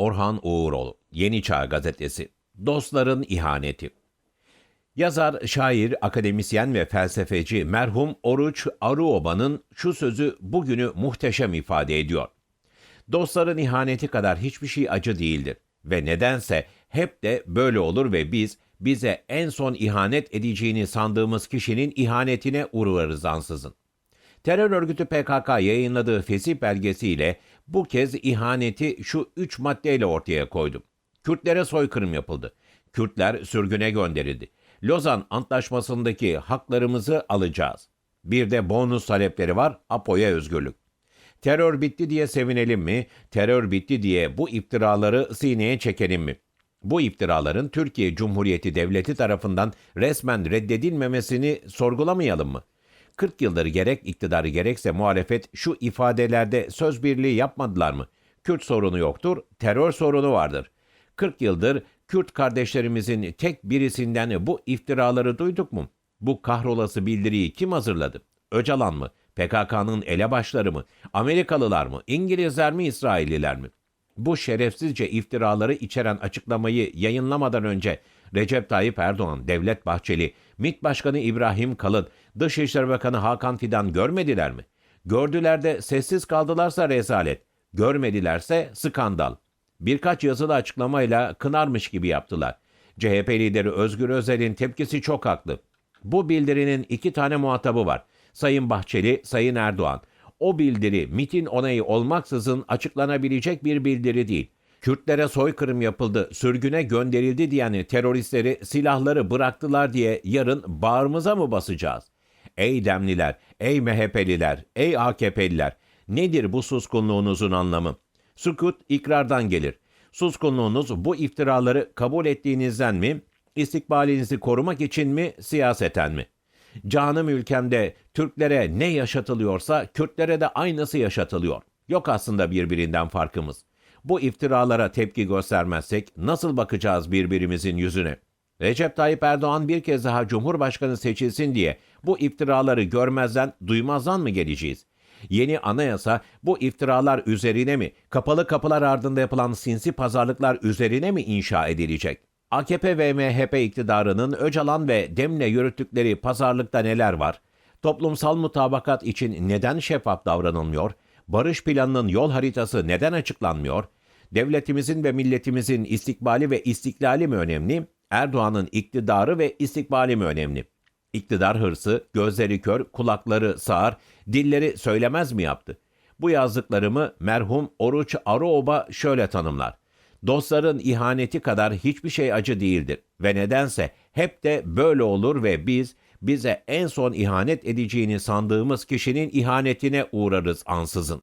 Orhan Uğuroğlu, Yeni Çağ Gazetesi. Dostların ihaneti. Yazar, şair, akademisyen ve felsefeci merhum Oruç Aruoba'nın şu sözü bugünü muhteşem ifade ediyor. Dostların ihaneti kadar hiçbir şey acı değildir ve nedense hep de böyle olur ve biz bize en son ihanet edeceğini sandığımız kişinin ihanetine uğrarız ansızın. Terör örgütü PKK yayınladığı fesih belgesiyle bu kez ihaneti şu üç maddeyle ortaya koydu. Kürtlere soykırım yapıldı. Kürtler sürgüne gönderildi. Lozan Antlaşması'ndaki haklarımızı alacağız. Bir de bonus talepleri var, Apo'ya özgürlük. Terör bitti diye sevinelim mi? Terör bitti diye bu iftiraları sineye çekelim mi? Bu iftiraların Türkiye Cumhuriyeti Devleti tarafından resmen reddedilmemesini sorgulamayalım mı? 40 yıldır gerek iktidarı gerekse muhalefet şu ifadelerde söz birliği yapmadılar mı? Kürt sorunu yoktur, terör sorunu vardır. 40 yıldır Kürt kardeşlerimizin tek birisinden bu iftiraları duyduk mu? Bu kahrolası bildiriyi kim hazırladı? Öcalan mı? PKK'nın elebaşları mı? Amerikalılar mı? İngilizler mi? İsrailliler mi? Bu şerefsizce iftiraları içeren açıklamayı yayınlamadan önce Recep Tayyip Erdoğan, Devlet Bahçeli, MİT Başkanı İbrahim Kalın, Dışişleri Bakanı Hakan Fidan görmediler mi? Gördüler de sessiz kaldılarsa rezalet, görmedilerse skandal. Birkaç yazılı açıklamayla kınarmış gibi yaptılar. CHP lideri Özgür Özel'in tepkisi çok haklı. Bu bildirinin iki tane muhatabı var. Sayın Bahçeli, Sayın Erdoğan. O bildiri MIT'in onayı olmaksızın açıklanabilecek bir bildiri değil. Kürtlere soykırım yapıldı, sürgüne gönderildi diyen teröristleri silahları bıraktılar diye yarın bağrımıza mı basacağız? Ey Demliler, ey MHP'liler, ey AKP'liler, nedir bu suskunluğunuzun anlamı? Sükut ikrardan gelir. Suskunluğunuz bu iftiraları kabul ettiğinizden mi, istikbalinizi korumak için mi, siyaseten mi? Canım ülkemde Türklere ne yaşatılıyorsa Kürtlere de aynısı yaşatılıyor. Yok aslında birbirinden farkımız. Bu iftiralara tepki göstermezsek nasıl bakacağız birbirimizin yüzüne? Recep Tayyip Erdoğan bir kez daha Cumhurbaşkanı seçilsin diye bu iftiraları görmezden, duymazdan mı geleceğiz? Yeni anayasa bu iftiralar üzerine mi, kapalı kapılar ardında yapılan sinsi pazarlıklar üzerine mi inşa edilecek? AKP ve MHP iktidarının Öcalan ve Dem'le yürüttükleri pazarlıkta neler var? Toplumsal mutabakat için neden şeffaf davranılmıyor? Barış planının yol haritası neden açıklanmıyor? Devletimizin ve milletimizin istikbali ve istiklali mi önemli? Erdoğan'ın iktidarı ve istikbali mi önemli? İktidar hırsı, gözleri kör, kulakları sağır, dilleri söylemez mi yaptı? Bu yazdıklarımı merhum Oruç Aruoba şöyle tanımlar. Dostların ihaneti kadar hiçbir şey acı değildir ve nedense hep de böyle olur ve biz bize en son ihanet edeceğini sandığımız kişinin ihanetine uğrarız ansızın.